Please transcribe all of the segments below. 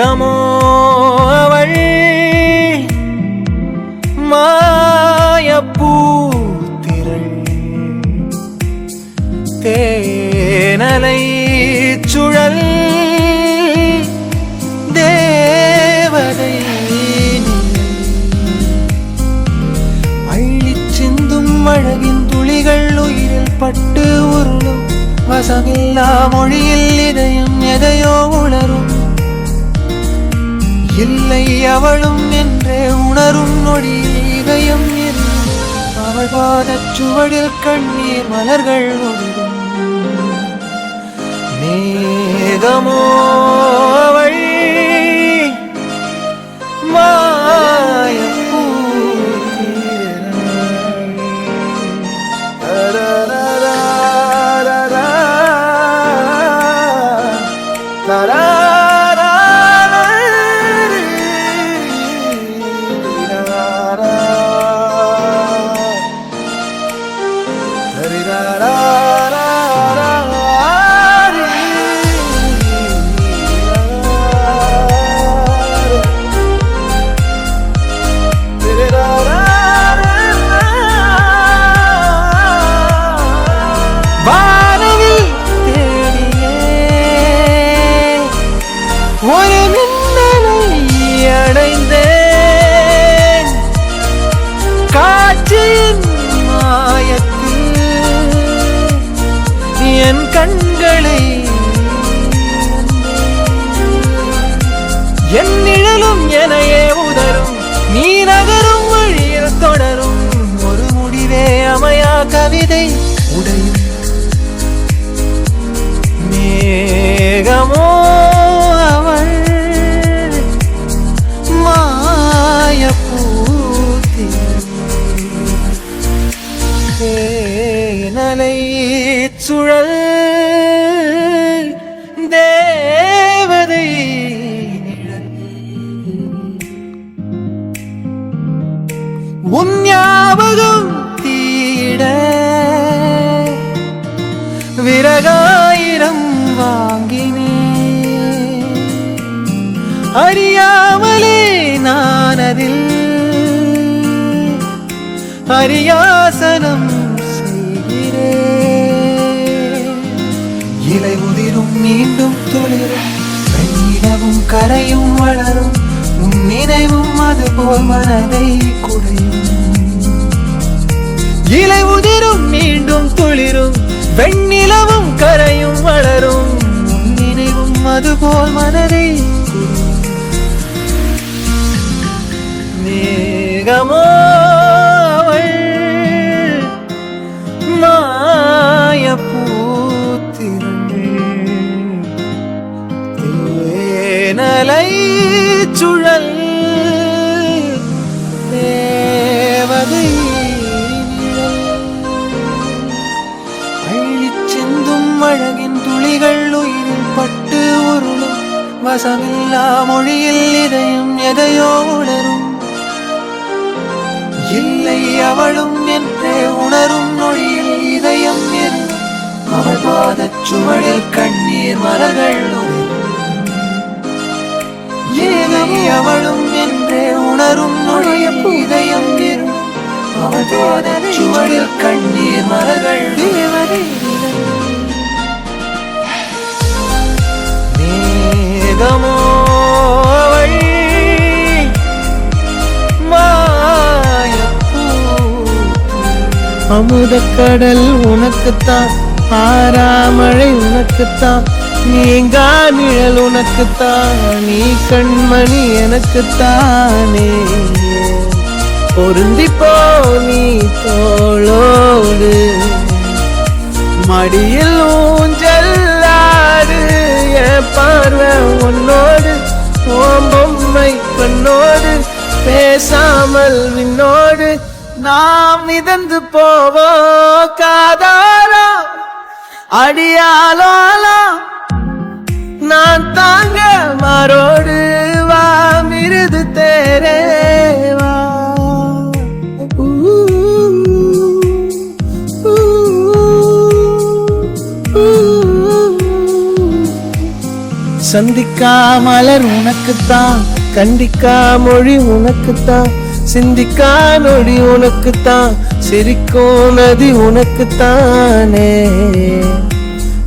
மேகமோ அவள்? மாயப்பூத்திரள் தேனலை சுழல். தேவதை அள்ளிச் சிந்தும் அழகின் துளிகள் உயிரில் பட்டு உருளும் வசமில்லா மொழியில் இதயம் எதையோ உணரும். இல்லை அவளும் என்றே உணரும் நொடி இதயம் அவள் பாதச் சுவடில் கண்ணீர் மலர்கள் ஒழுகும் மேகமோ உடையும் அறியாமலே நான் அதில் அரியாசனம் இலை உதிரும் மீண்டும் துளிரும் வெண்ணிலவும் கரையும் வளரும் உன் நினைவும் அதுபோல் மனதை குடையும். இலை உதிரும் மீண்டும் துளிரும் வெண்ணிலவும் கரையும் வளரும் உன் நினைவும் அதுபோல் மனதை மேகமோ மாய மாயப்பூத்திரள் தேனலை சுழல் தேவதை நிழல். அள்ளிச் அழகின் துளிகள் உயிரில் பட்டு உருளும் வசமில்லா மொழியில் இதயம் எதையோ உணரும் இல்லை அவளும் என்றே உணரும் நொழியில் இதயம் எரும் அவள் பாதச் சுவடில் கண்ணீர் மலர்கள் ஒளிரும். அவளும் என்றே உணரும் நொழியில் இதயம் எரும் அவள் பாதச் சுவடில் கண்ணீர் மலர்கள். தேவரே மேகமோ அமுதக்கடல் உனக்குத்தான் ஆறாமழை உனக்குத்தான் நீங்கா நிழல் உனக்குத்தான் நீ கண்மணி எனக்குத்தானே. பொருந்திப்போ நீ தோளோடு மடியில் ஊஞ்சல்லாடு என் பார்வை உன்னோடு ஓம்பொம்மை கண்ணோடு பேசாமல் விண்ணோடு நாம் மிதந்து போவோ காதாரோ அடியாலோலா. நான் தாங்க மாறோடு வா மிருது தேரே சந்திக்கா மலர் உனக்குத்தான் கண்டிக்கா மொழி உனக்குத்தான். சிந்திக்கா நொடி உனக்குத்தான் சிரிக்கும் நதி உனக்குத்தானே.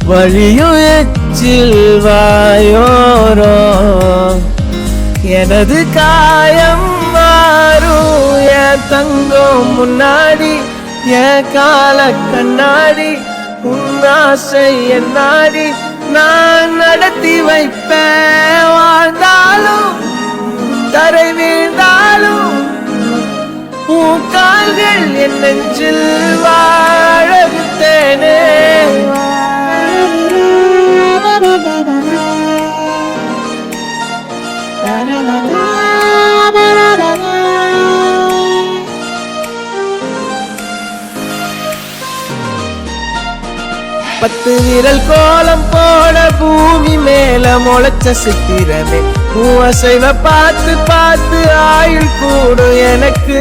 வழியும் எச்சில் வாயோரோ எனது காயம் மாறும் என் தங்கம் முன்னாடி என் கால கண்ணாடி உன் ஆசை என் நான் நடத்தி வைப்பேன். வாழ்ந்தாலும் தரை வீழ்ந்தாலும் உன் கால்கள் என் நெஞ்சில் வாழ பத்து விரல் கோலம் போல பூமி மேல முளைச்ச சித்திரமே. பூ அசைவ பார்த்து பார்த்து ஆயுள் கூடும் எனக்கு.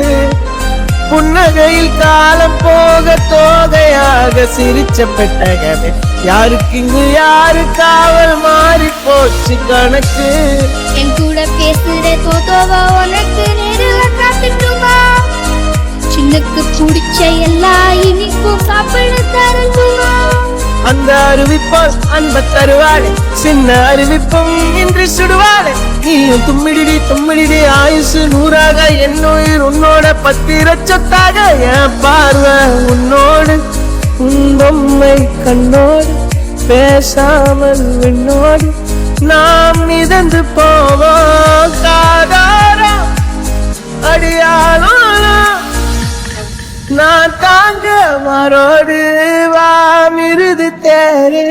புன்னகையில் காலம் போக தோகையாக சிரிச்ச பெட்டகமே யாருக்கு இங்கு யாரு காவல் மாறி போச்சு கணக்கு? என் கூட பேசுற தோதோவா உனக்கு அந்த அறிவிப்பால் அன்ப தருவாளே. சின்ன அறிவிப்பும் இன்று சுடுவாளே. நீயும் தும்மிடிடி தும்மிடிடி ஆயுசு நூறாக என்னுயிர் உன்னோட பத்திர சொத்தாக என் பார்வை உன்னோடு உன் பொம்மை கண்ணோடு பேசாமல் விண்ணோடு நாம் மிதந்து போவோம். காதாரா அடியாளோ நான் தாங்க மரோடு வா மிருது தேரே.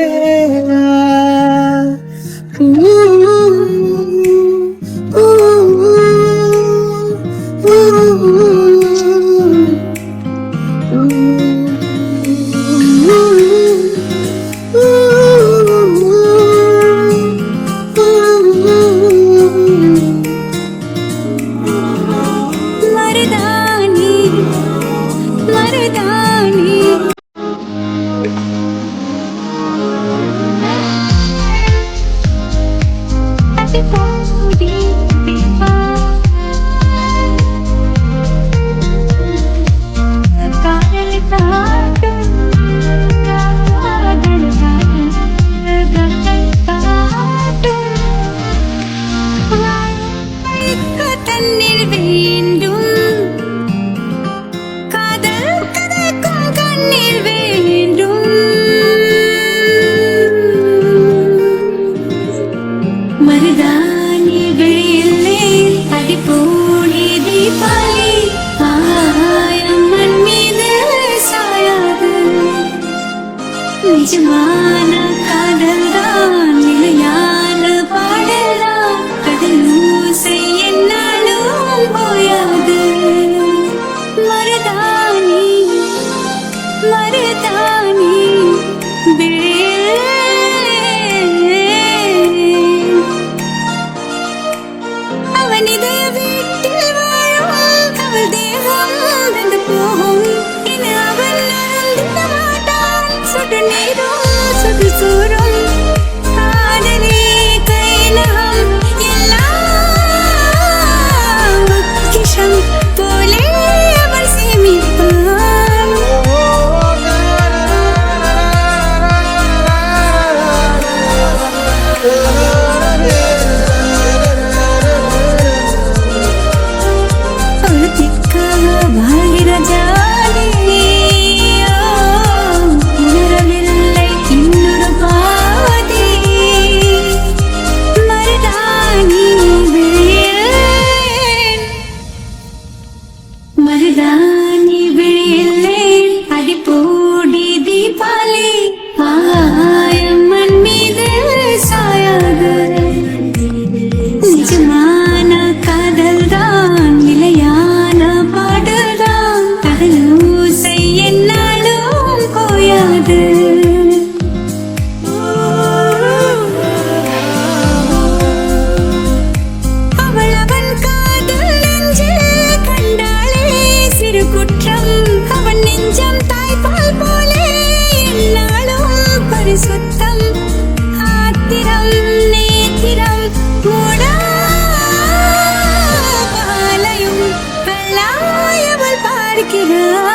できる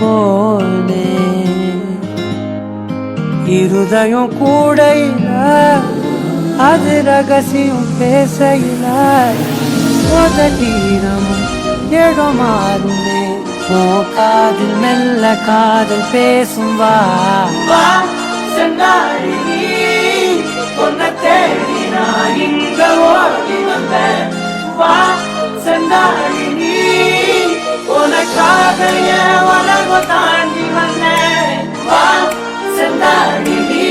போனே இருதயம் கூடையில அது ரகசியம் பேசையில உதட்டீரமும் இடம் மாறுமே ஓ காதில் மெல்ல காதல் பேசும் வா. வா நீ உன்னை தேடி நான் இங்க ஓடி வந்தேன். வா செந்தாழி நீ உனக்காக என் உலகம் தாண்டி வந்தேன். வா செந்தாழி நீ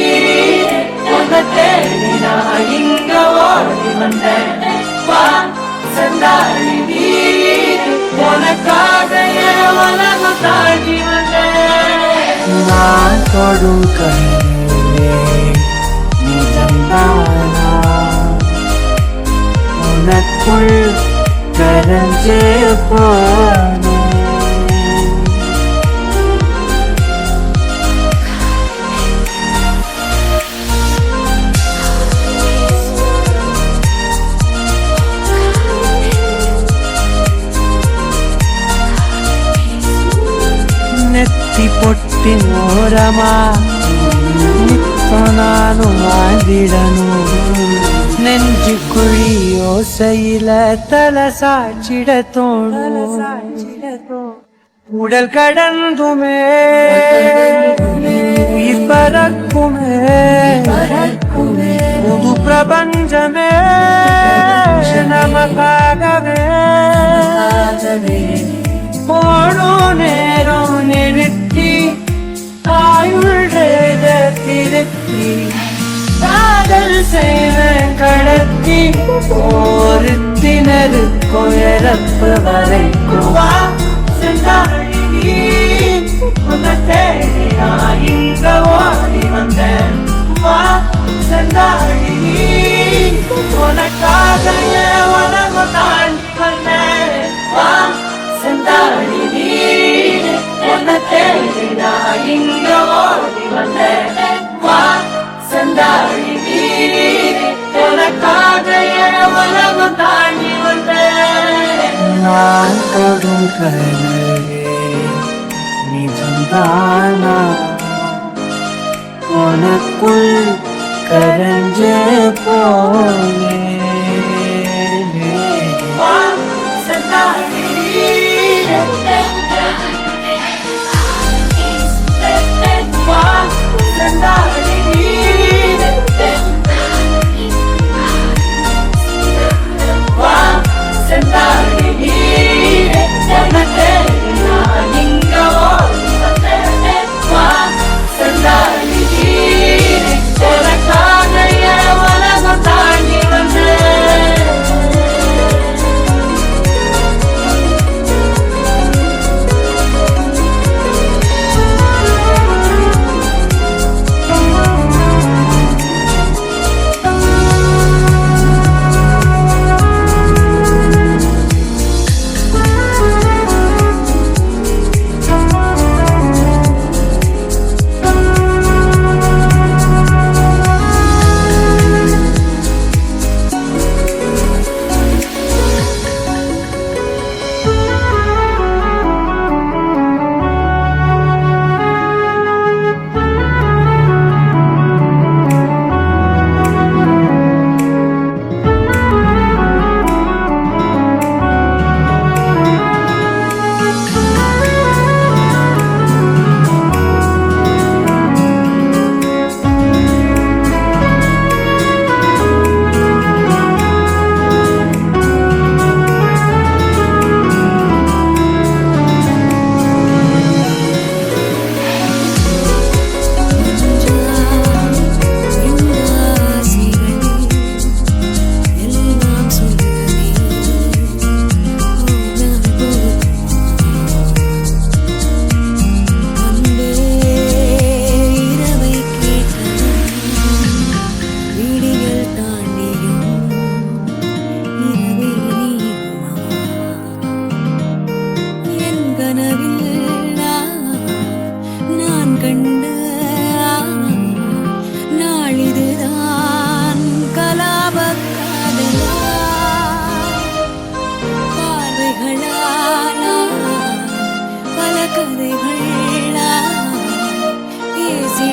உன்னை தேடி நான் இங்க ஓடி வந்தேன். வா உனக்காக என் உலகம் தாண்டி வந்தேன். நான் தொடும் நிஜம்தானா உனக்குள் கரஞ்சே போனே. நெத்தி பொட்டின் ஓரமா இப்போ நானும் வாழ்ந்திடணும் நெஞ்சு குழி யோசையில தலை சாச்சிட தோணும் உடல் கடந்துமே உயிர் பறக்குமே புது பிரபஞ்சமே நமக்காகவே போடும் நேரம் நிறுத்தி ஆயுள் திருப்பி காதல் செய்வ கடத்தி ஓருத்தினரு இறப்பு வரைக்கும் வா செந்தாழி நீ உன்னை இங்க ஓடி வந்தேன். வா உனக்காக வந்தேன். வா. வந்தாடி நீ என்ன தேடி உனக்குள் கரைஞ்சே போனே 감사합니다.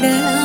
waiting